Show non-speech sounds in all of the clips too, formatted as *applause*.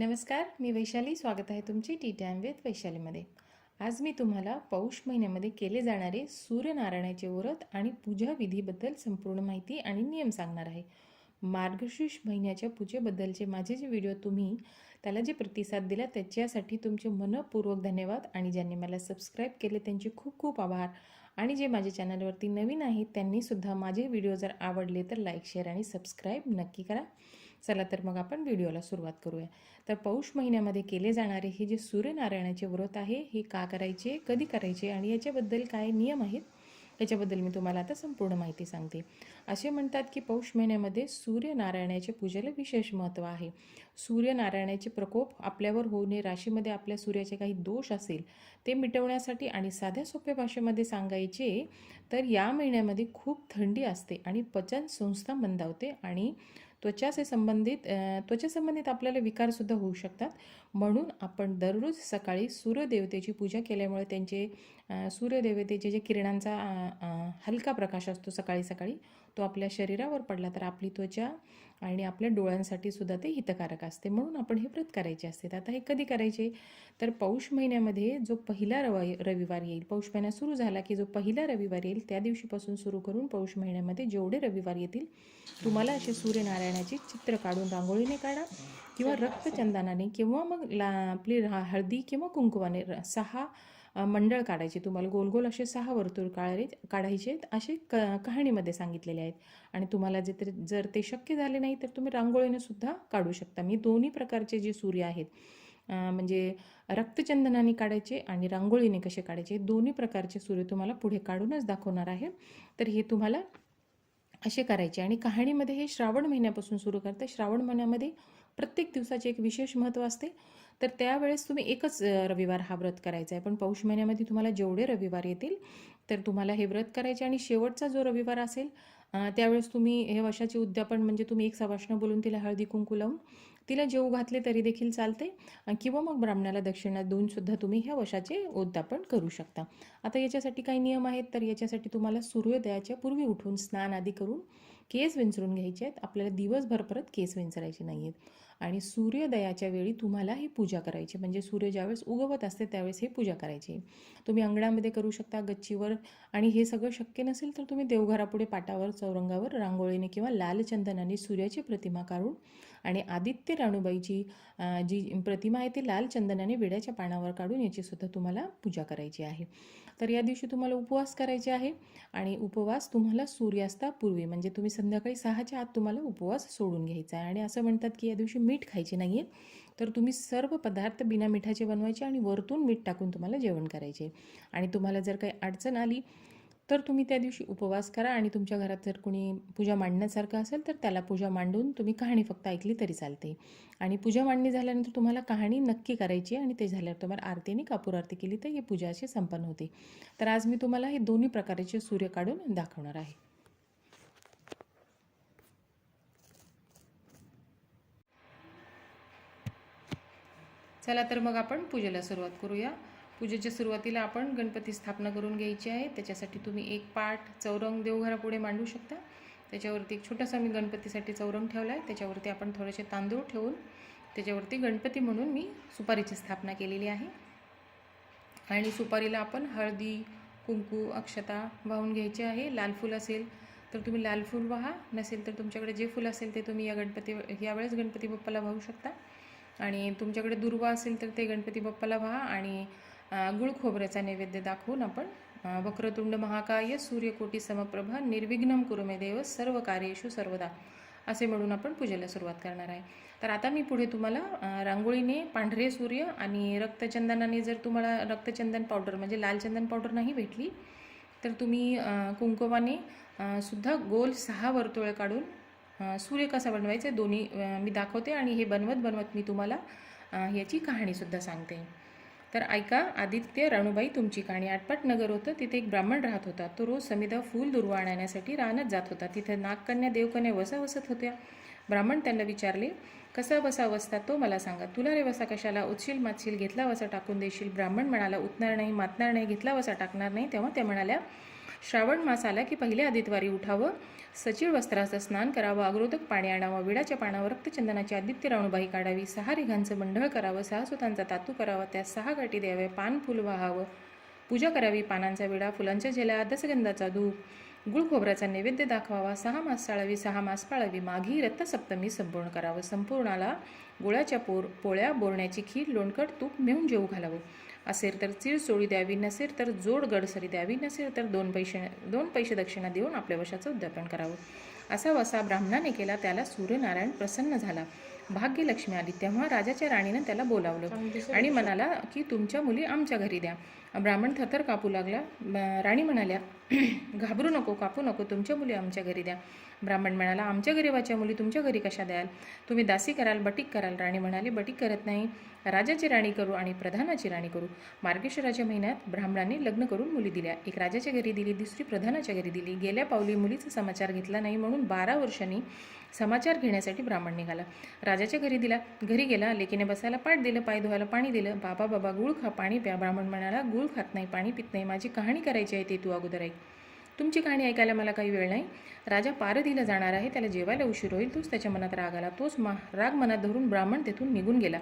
नमस्कार मी वैशाली. स्वागत आहे तुमची टी टाईम विथ वैशालीमध्ये. आज मी तुम्हाला पौष महिन्यामध्ये केले जाणारे सूर्यनारायणाचे व्रत आणि पूजा विधीबद्दल संपूर्ण माहिती आणि नियम सांगणार आहे. मार्गशीर्ष महिन्याच्या पूजेबद्दलचे माझे जे व्हिडिओ तुम्ही त्याला जे प्रतिसाद दिला त्याच्यासाठी तुमचे मनपूर्वक धन्यवाद आणि ज्यांनी मला सबस्क्राईब केले त्यांचे खूप खूप आभार. आणि जे माझ्या चॅनलवरती नवीन आहेत त्यांनीसुद्धा माझे व्हिडिओ जर आवडले तर लाईक शेअर आणि सबस्क्राईब नक्की करा. चला तर मग आपण व्हिडिओला सुरुवात करूया. तर पौष महिन्यामध्ये केले जाणारे हे जे सूर्यनारायणाचे व्रत आहे हे का करायचे कधी करायचे आणि याच्याबद्दल काय नियम आहेत याच्याबद्दल मी तुम्हाला आता संपूर्ण माहिती सांगते. असे म्हणतात की पौष महिन्यामध्ये सूर्यनारायणाच्या पूजेला विशेष महत्त्व आहे. सूर्यनारायणाचे प्रकोप आपल्यावर होणे राशीमध्ये आपल्या सूर्याचे काही दोष असेल ते मिटवण्यासाठी आणि साध्या सोप्या भाषेमध्ये सांगायचे तर या महिन्यामध्ये खूप थंडी असते आणि पचन संस्था मंदावते आणि त्वचाचे संबंधित त्वचेसंबंधित आपल्याला विकारसुद्धा होऊ शकतात. म्हणून आपण दररोज सकाळी सूर्यदेवतेची पूजा केल्यामुळे त्यांचे सूर्यदेवतेचे जे किरणांचा हलका प्रकाश असतो सकाळी सकाळी तो आपल्या शरीरावर पडला तर आपली त्वचा आणि आपल्या डोळ्यांसाठी सुद्धा ते हितकारक असते. म्हणून आपण हे व्रत करायचे असते. आता हे कधी करायचे? तर पौष महिन्यामध्ये जो पहिला रवा रविवार येईल पौष महिना सुरू झाला की जो पहिला रविवार येईल त्या दिवशीपासून सुरू करून पौष महिन्यामध्ये जेवढे रविवार येतील तुम्हाला असे सूर्यनारायणाचे चित्र काढून रांगोळीने काढा. किंवा रक्तचंदनाने किंवा मग ला आपली हळदी किंवा कुंकुवाने सहा मंडळ काढायचे. तुम्हाला गोल गोल असे सहा वर्तुळ काढाय काढायचे आहेत असे क कहाणीमध्ये सांगितलेले आहेत. आणि तुम्हाला जे तरी जर ते शक्य झाले नाही तर तुम्ही रांगोळीने सुद्धा काढू शकता. मी दोन्ही प्रकारचे जे सूर्य आहेत म्हणजे रक्तचंदनाने काढायचे आणि रांगोळीने कसे काढायचे दोन्ही प्रकारचे सूर्य तुम्हाला पुढे काढूनच दाखवणार आहे. तर हे तुम्हाला असे करायचे. आणि कहाणीमध्ये हे श्रावण महिन्यापासून सुरू करते श्रावण महिन्यामध्ये प्रत्येक दिवसाचे एक विशेष महत्त्व असते. तर त्यावेळेस तुम्ही एकच रविवार हा व्रत करायचा आहे. पण पौष महिन्यामध्ये तुम्हाला जेवढे रविवार येतील तर तुम्हाला हे व्रत करायचे आणि शेवटचा जो रविवार असेल त्यावेळेस तुम्ही हे वशाचे उद्यापन म्हणजे तुम्ही एक सवाष्ण बोलून तिला हळदी कुंकू लावून तिला जेव घातले तरी देखील चालते. किंवा मग ब्राह्मणाला दक्षिणा देऊन सुद्धा तुम्ही ह्या वशाचे उद्यापन करू शकता. आता याच्यासाठी काही नियम आहेत तर याच्यासाठी तुम्हाला सूर्योदयाच्या पूर्वी उठून स्नान आदी करून केस विंचरून घ्यायचे आहेत. आपल्याला दिवसभर परत केस विंचरायचे नाही आहेत आणि सूर्योदयाच्या वेळी तुम्हाला ही पूजा करायची. म्हणजे सूर्य ज्यावेळेस उगवत असते त्यावेळेस ही पूजा करायची. तुम्ही अंगणामध्ये करू शकता गच्चीवर. आणि हे सगळं शक्य नसेल तर तुम्ही देवघरापुढे पाटावर चौरंगावर रांगोळीने किंवा लालचंदनाने सूर्याची प्रतिमा काढून आणि आदित्य राणूबाईची जी प्रतिमा आहे ती लाल चंदनाने विड्याच्या पानावर काढून याची सुद्धा तुम्हाला पूजा करायची आहे. तर या दिवशी तुम्हाला उपवास करायचे आहे आणि उपवास तुम्हाला सूर्यास्तापूर्वी म्हणजे तुम्ही संध्याकाळी सहाच्या आत तुम्हाला उपवास सोडून घ्यायचा आहे. आणि असं म्हणतात की या दिवशी मीठ खायचे नाही आहे तर तुम्ही सर्व पदार्थ बिना मिठाचे बनवायचे आणि वरतून मीठ टाकून तुम्हाला जेवण करायचे. आणि तुम्हाला जर काही अडचण आली तर तुम्ही त्या दिवशी उपवास करा आणि तुमच्या घरात जर कोणी पूजा मांडण्यासारखं असेल तर त्याला पूजा मांडून तुम्ही कहाणी फक्त ऐकली तरी चालते. आणि पूजा मांडणी झाल्यानंतर तुम्हाला कहाणी नक्की करायची आहे आणि ते झाल्यावर तुम्हाला आरतीने कापूर आरती केली तर ही पूजा अशी संपन्न होते. तर आज मी तुम्हाला हे दोन्ही प्रकारचे सूर्य काढून दाखवणार आहे. चला तर मग आपण पूजेला सुरुवात करूया. पूजेच्या सुरुवातीला आपण गणपती स्थापना करून घ्यायची आहे. त्याच्यासाठी तुम्ही एक पाठ चौरंग देवघरापुढे मांडू शकता. त्याच्यावरती एक छोटासा मी गणपतीसाठी चौरंग ठेवला आहे त्याच्यावरती आपण थोडेसे तांदूळ ठेवून त्याच्यावरती गणपती म्हणून मी सुपारीची स्थापना केलेली आहे. आणि सुपारीला आपण हळदी कुंकू अक्षता वाहून घ्यायची आहे. लाल फूल असेल तर तुम्ही लाल फूल वाहा. नसेल तर तुमच्याकडे जे फूल असेल ते तुम्ही या गणपती यावेळेस गणपती बाप्पाला वाहू शकता. आणि तुमच्याकडे दुर्वा असेल तर ते गणपती बाप्पाला वाहा. आणि गुळ खोबऱ्याचा नैवेद्य दाखवून आपण वक्रतुंड महाकाय सूर्यकोटी समप्रभा निर्विघ्नम कुरुमे देव सर्व कार्येषु सर्वदा असे म्हणून आपण पूजेला सुरुवात करणार आहे. तर आता मी पुढे तुम्हाला रांगोळीने पांढरे सूर्य आणि रक्तचंदनाने जर तुम्हाला रक्तचंदन पावडर म्हणजे लाल चंदन पावडर नाही भेटली तर तुम्ही कुंकवाने कुंकुमाने सुद्धा गोल सहा वर्तुळे काढून सूर्य कसा बनवायचा आहे दोन्ही मी दाखवते आणि हे बनवत बनवत मी तुम्हाला याची कहाणीसुद्धा सांगते. तर ऐका आदित्य राणूबाई तुमची कहाणी आटपाट नगर होतं तिथे एक ब्राह्मण राहत होता. तो रोज समिधा फूल दुर्वा आणण्यासाठी रानात जात होता. तिथे नागकन्या देवकन्या वसा वसत होत्या. ब्राह्मण त्यांना विचारले कसा वसा वसता तो? मला सांगा. तुला रे वसा कशाला? उचशील मातशील घेतला वसा टाकून देशील? ब्राह्मण म्हणाला उतणार नाही मातणार नाही घेतला वसा टाकणार नाही. तेव्हा त्या म्हणाल्या श्रावण मास आला की पहिल्या आदित्यवारी उठावं. सचिव वस्त्राचं स्नान करावं अग्रोदक पाणी आणावं विडाच्या पानावर रक्तचंदनाची आदित्य राणूबाई काढावी सहा रिघांचं मंडळ करावं सहा सुतांचा तातू करावा त्यात सहा गाठी द्याव्या पान फुल वाहावं. पूजा करावी पानांचा विडा फुलांच्या झेल्या दसगंधाचा धूप गुळ खोबऱ्याचा नैवेद्य दाखवावा सहा मास चाळावी सहा मास पाळावी माघी रत्तसप्तमी संपूर्ण करावं. संपूर्णाला गुळाच्या पोर पोळ्या बोरण्याची खीर लोणकट तूप मिळून जेऊ घालावं. असेल तर चीळ द्यावी नसेल तर जोड गडसरी द्यावी नसेल तर दोन पैसे दोन पैसे दक्षिणा देऊन आपल्या वशाचं उद्यापन करावं. असा वसा ब्राह्मणाने केला त्याला सूर्यनारायण प्रसन्न झाला. भाग्यलक्ष्मी आली तेव्हा राजाच्या राणीनं त्याला बोलावलं आणि म्हणाला की तुमच्या मुली आमच्या घरी द्या. ब्राह्मण थरथर कापू लागला. राणी म्हणाल्या *clears throat* घाबरू नको कापू नको तुमच्या मुली आमच्या घरी द्या. ब्राह्मण म्हणाला आमच्या गरिबाच्या मुली तुमच्या घरी कशा द्याल? तुम्ही दासी कराल बटीक कराल. राणी म्हणाली बटीक करत नाही. राजाची राणी करू आणि प्रधानाची राणी करू. मार्गेश्वराच्या महिन्यात ब्राह्मणांनी लग्न करून मुली दिल्या. एक राजाच्या घरी दिली दुसरी प्रधानाच्या घरी दिली. गेल्या पावली मुलीचा समाचार घेतला नाही म्हणून बारा वर्षांनी समाचार घेण्यासाठी ब्राह्मण निघाला. राजाच्या घरी दिला. घरी गेला लेकीने बसायला पाठ दिलं पाय धुवायला पाणी दिलं. बाबा बाबा गुळ खा पाणी प्या. ब्राह्मण म्हणाला गुळ खात नाही पाणी पित नाही. माझी कहाणी करायची आहे ते तू अगोदर ऐक. तुमची कहाणी ऐकायला मला काही वेळ नाही. राजा पारधीला जाणार आहे त्याला जेवायला उशीर होईल तोच त्याच्या मनात राग आला. तोच मा राग मनात धरून ब्राह्मण तेथून निघून गेला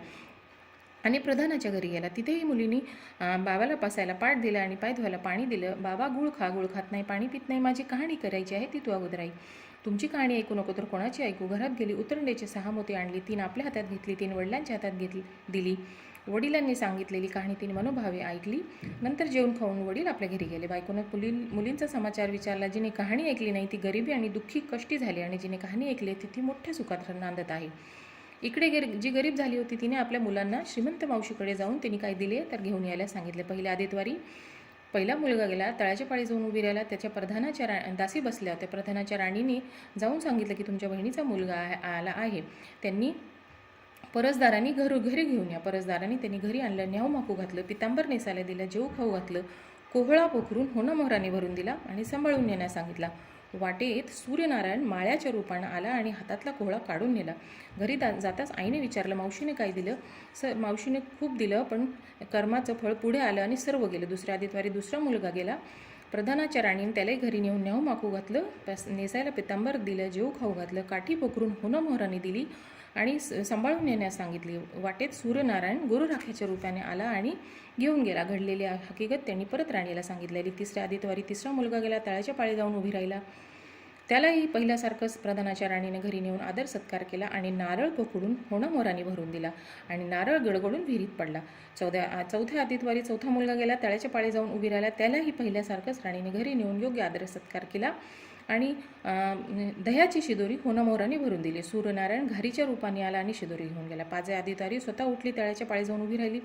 आणि प्रधानाच्या घरी गेला. तिथेही मुलीनी बाबाला पसायला पाठ दिला आणि पाय धुवायला पाणी दिलं. बाबा गुळ खा गुळ खात नाही पाणी पित नाही माझी कहाणी करायची आहे ती तू अगोदर आई तुमची कहाणी ऐकू नको तर कोणाची ऐकू? घरात गेली उतरंड्याची सहा मोती आणली तीन आपल्या हातात घेतली तीन वडिलांच्या हातात घेतली दिली. वडिलांनी सांगितलेली कहाणी तिने मनोभावे ऐकली. नंतर जेवण खाऊन वडील आपल्या घरी गेले. बायकोनं मुली मुलींचा समाचार विचारला. जिने कहाणी ऐकली नाही ती गरिबी आणि दुःखी कष्टी झाली आणि जिने कहाणी ऐकली ती ती मोठ्या सुखात नांदत आहे. इकडे गर जी गरीब झाली होती तिने आपल्या मुलांना श्रीमंत मावशीकडे जाऊन तिने काय दिले तर घेऊन यायला सांगितले. पहिल्या आदितवारी पहिला मुलगा गेला तळाच्या पाळी जाऊन उभी राहिला. त्याच्या प्रधानाच्या रा दासी बसल्या. होत्या प्रधानाच्या राणीने जाऊन सांगितलं की तुमच्या बहिणीचा मुलगा आला आहे. त्यांनी परसदारांनी घरू घरी घेऊन या. परसदारांनी त्यांनी घरी आणलं न्याऊ माकू घातलं पितांबर नेसायला दिलं जेऊ खाऊ घातलं कोहळा पोखरून होणं मोहराने भरून दिला आणि सांभाळून नेण्यास सांगितला. वाटेत सूर्यनारायण माळ्याच्या रूपानं आला आणि हातातला कोहळा काढून नेला. घरी दा जाताच आईने विचारलं मावशीने काय दिलं? सर मावशीने खूप दिलं पण कर्माचं फळ पुढे आलं आणि सर्व गेलं. दुसऱ्या आदितवारी दुसरा मुलगा गेला. प्रधानाच्या राणीने त्यालाही घरी नेऊन न्याऊ माकू घातलं नेसायला पितांबर दिलं जेऊ खाऊ घातलं काठी पोखरून होणं मोहराने दिली आणि स- सांभाळून नेण्यास सांगितली. वाटेत सूर्यनारायण गुरु राखेच्या रूपाने आला आणि घेऊन गेला. घडलेली हकीकत त्यांनी परत राणीला सांगितलेली. तिसऱ्या आदितवारी तिसरा मुलगा गेला तळाच्या पाळी जाऊन उभी राहिला. त्यालाही पहिल्यासारखंच प्रधानाच्या राणीने घरी नेऊन आदर सत्कार केला आणि नारळ पकडून होणामोराने भरून दिला आणि नारळ गडगडून विहिरीत पडला. चौथ्या चौथ्या आदितवारी चौथा मुलगा गेला तळ्याच्या पाळी जाऊन उभी राहिला. त्यालाही पहिल्यासारखंच राणीने घरी नेऊन योग्य आदर सत्कार केला. आणि दह्याची शिदोरी होणं भरून दिली. सूर्यनारायण घारीच्या रूपाने आला आणि शिदोरी घेऊन गेला. पाजे आदितारी स्वतः उठली तळ्याच्या पाळी जाऊन उभी राहिली.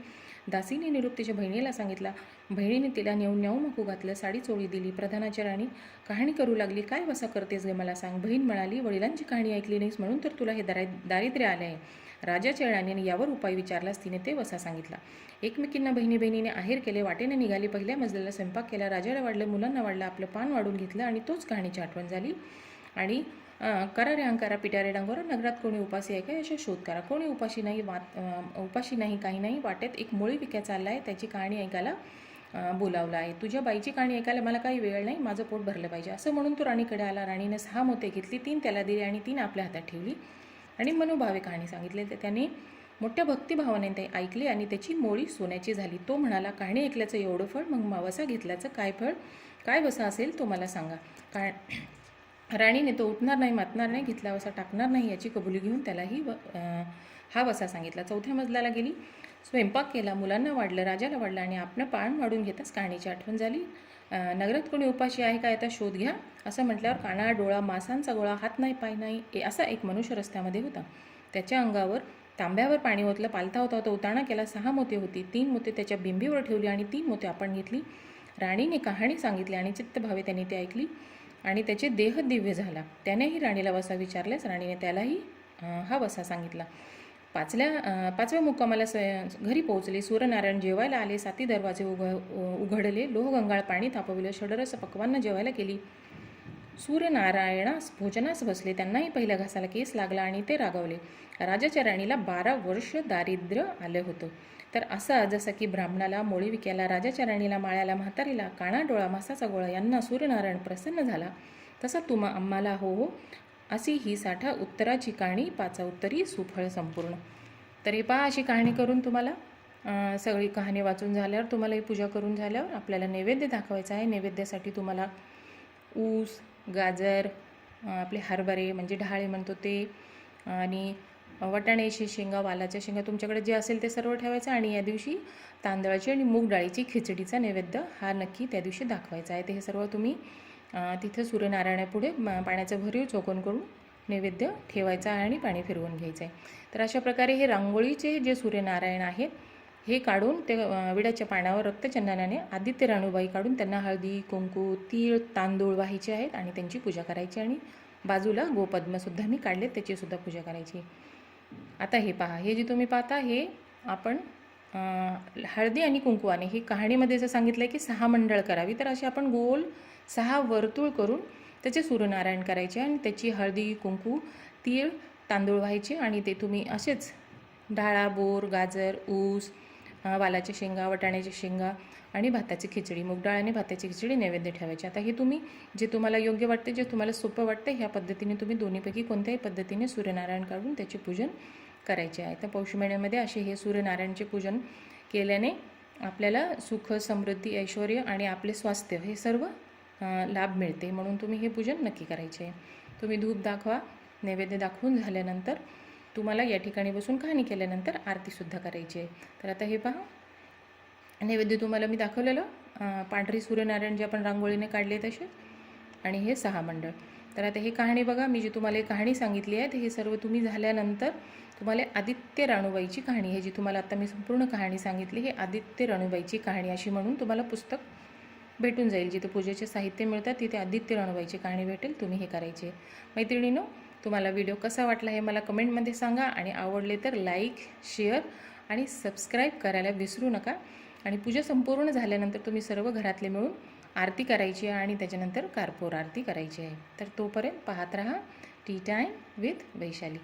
दासीने निरुक्तीच्या तिच्या बहिणीला सांगितला बहिणीने तिला नेऊन न्याऊ मकू घातलं साडी चोळी दिली प्रधानाच्या राणी कहाणी करू लागली काय वसा करतेस गे मला सांग बहीण म्हणाली वडिलांची कहाणी ऐकली नाहीस म्हणून तर तुला हे दारि दारिद्र्य आले आहे राजाच्या राणीने यावर उपाय विचारलास तिने ते वसा सांगितला. एकमेकींना बहिणी बहिणीने आहेर केले वाटेने निघाली पहिल्या मजल्याला स्वयंपाक केला राजाला वाढलं मुलांना वाढलं आपलं पान वाढून घेतलं आणि तोच कहाणीची आठवण झाली. आणि करा रे अंकारा पिटारे डांगोरा नगरात कोणी उपाशी आहे का याचा शोध करा. कोणी उपाशी नाही वात उपाशी नाही काही नाही वाटेत. एक मुळी विक्या चालला आहे त्याची कहाणी ऐकायला बोलावला आहे. तुझ्या बाईची कहाणी ऐकायला मला काही वेळ नाही माझं पोट भरलं पाहिजे. असं म्हणून तो राणीकडे आला. राणीने सहा मोते घेतली तीन त्याला दिली आणि तीन आपल्या हातात ठेवली. आणि मनोभावे कहाणी सांगितली. तर त्याने मोठ्या भक्तिभावाने ते ऐकले आणि त्याची मोळी सोन्याची झाली. तो म्हणाला कहाणी ऐकल्याचं एवढं फळ मग मावसा घेतल्याचं काय फळ? काय वसा असेल तो मला सांगा. का राणीने तो उठणार नाही मातणार नाही घेतला वसा टाकणार नाही याची कबुली घेऊन त्यालाही व हा वसा सांगितला. चौथ्या मजल्याला गेली. स्वयंपाक केला. मुलांना वाढलं राजाला वाढलं आणि आपलं पान वाढून घेताच कहाणीची आठवण झाली. नगरात कोणी उपाशी आहे का याचा शोध घ्या. असं म्हटल्यावर काना डोळा मासांचा गोळा हात नाही पाय नाही असा एक मनुष्य रस्त्यामध्ये होता. त्याच्या अंगावर तांब्यावर पाणी ओतलं पालथा होता तो उताणा केला. सहा मोते होती. तीन मोते त्याच्या बिंबीवर ठेवली आणि तीन मोते आपण घेतली. राणीने कहाणी सांगितली आणि चित्तभावे त्यांनी ती ऐकली. आणि त्याचे देह दिव्य झाला. त्यानेही राणीला वसा विचारल्यास राणीने त्यालाही हा वसा सांगितला. पाचल्या पाचव्या मुक्कामाला स्वयं घरी पोहोचले. सूर्यनारायण जेवायला आले. साती दरवाजे उघ उघडले. लोहगंगाळ पाणी तापविलं षडरस पक्वांना जेवायला केली सूर्यनारायणास भोजनास बसले. त्यांनाही पहिल्या घासाला केस लागला आणि ते रागावले. राजाच्या राणीला बारा वर्ष दारिद्र्य आलं होतं. तर असा जसं की ब्राह्मणाला मोळी विक्याला राजाच्या राणीला माळ्याला म्हातारीला काणा डोळा मासाचा गोळा यांना सूर्यनारायण प्रसन्न झाला. तसा तुम्हा आम्हाला हो हो अशी ही साठा उत्तराची कहाणी पाचा उत्तरी सुफळ संपूर्ण. तर हे पहा अशी कहाणी करून तुम्हाला. सगळी कहाणी वाचून झाल्यावर तुम्हाला ही पूजा करून झाल्यावर आपल्याला नैवेद्य दाखवायचा आहे. नैवेद्यासाठी तुम्हाला ऊस गाजर आपले हरभरे म्हणजे ढाळे म्हणतो ते आणि वटाण्याची शेंगा वालाच्या शेंगा तुमच्याकडे जे असेल ते सर्व ठेवायचं आणि या दिवशी तांदळाची आणि मूग डाळीची खिचडीचा नैवेद्य हा नक्की त्या दिवशी दाखवायचा आहे. ते हे सर्व तुम्ही तिथं सूर्यनारायणापुढे पाण्याचं भरीव चौकोन करून नैवेद्य ठेवायचा आहे आणि पाणी फिरवून घ्यायचं आहे. तर अशा प्रकारे हे रांगोळीचे जे सूर्यनारायण आहेत हे काढून ते विड्याच्या पाण्यावर रक्तचंदनाने आदित्य राणूबाई काढून त्यांना हळदी कुंकू तीळ तांदूळ व्हायचे आहेत आणि त्यांची पूजा करायची आणि बाजूला गोपद्मसुद्धा मी काढले त्याचीसुद्धा पूजा करायची. आता हे पहा हे जे तुम्ही पाहता हे आपण हळदी आणि कुंकुवाने ही कहाणीमध्ये जर सांगितलं आहे की सहा मंडळ करावी तर असे आपण गोल सहा वर्तुळ करून त्याचे सूर्यनारायण करायचे आणि त्याची हळदी कुंकू तीळ तांदूळ व्हायचे आणि ते तुम्ही असेच डाळा बोर गाजर ऊस वालाच्या शेंगा वटाण्याच्या शेंगा आणि भाताची खिचडी मूग डाळ आणि भाताची खिचडी नैवेद्य ठेवायची. आता हे तुम्ही जे तुम्हाला योग्य वाटते जे तुम्हाला सोपं वाटतं ह्या पद्धतीने तुम्ही दोन्हीपैकी कोणत्याही पद्धतीने सूर्यनारायण काढून त्याचे पूजन करायचे आहे. तर पौष महिन्यामध्ये असे हे सूर्यनारायणचे पूजन केल्याने आपल्याला सुख समृद्धी ऐश्वर आणि आपले स्वास्थ्य हे सर्व लाभ मिळते. म्हणून तुम्ही हे पूजन नक्की करायचे आहे. तुम्ही धूप दाखवा नैवेद्य दाखवून झाल्यानंतर तुम्हाला या ठिकाणी बसून कहाणी केल्यानंतर आरतीसुद्धा करायची आहे. तर आता हे पहा. नैवेद्य तुम्हाला मी दाखवलेलं. पांढरी सूर्यनारायण जे आपण रांगोळीने काढले तसे. आणि हे सहा मंडळ. तर आता हे कहाणी बघा. मी जी तुम्हाला एक कहाणी सांगितली आहे तर हे सर्व तुम्ही झाल्यानंतर तुम्हाला आदित्य राणूबाईची कहाणी हे जी तुम्हाला आता मी संपूर्ण कहाणी सांगितली. हे आदित्य राणूबाईची कहाणी अशी म्हणून तुम्हाला पुस्तक भेटून जाईल. जिथे पूजेचे साहित्य मिळतात तिथे आदित्य राणूबाईची कहाणी भेटेल. तुम्ही हे करायचे. मैत्रिणीनो तुम्हाला व्हिडिओ कसा वाटला हे मला कमेंटमध्ये सांगा आणि आवडले तर लाईक शेअर आणि सबस्क्राईब करायला विसरू नका. आणि पूजा संपूर्ण झाल्यानंतर तुम्ही सर्व घरातले मिळून आरती करायची आहे आणि त्याच्यानंतर कारपोर आरती करायची आहे. तर तोपर्यंत पाहत रहा टी टाईम विथ वैशाली.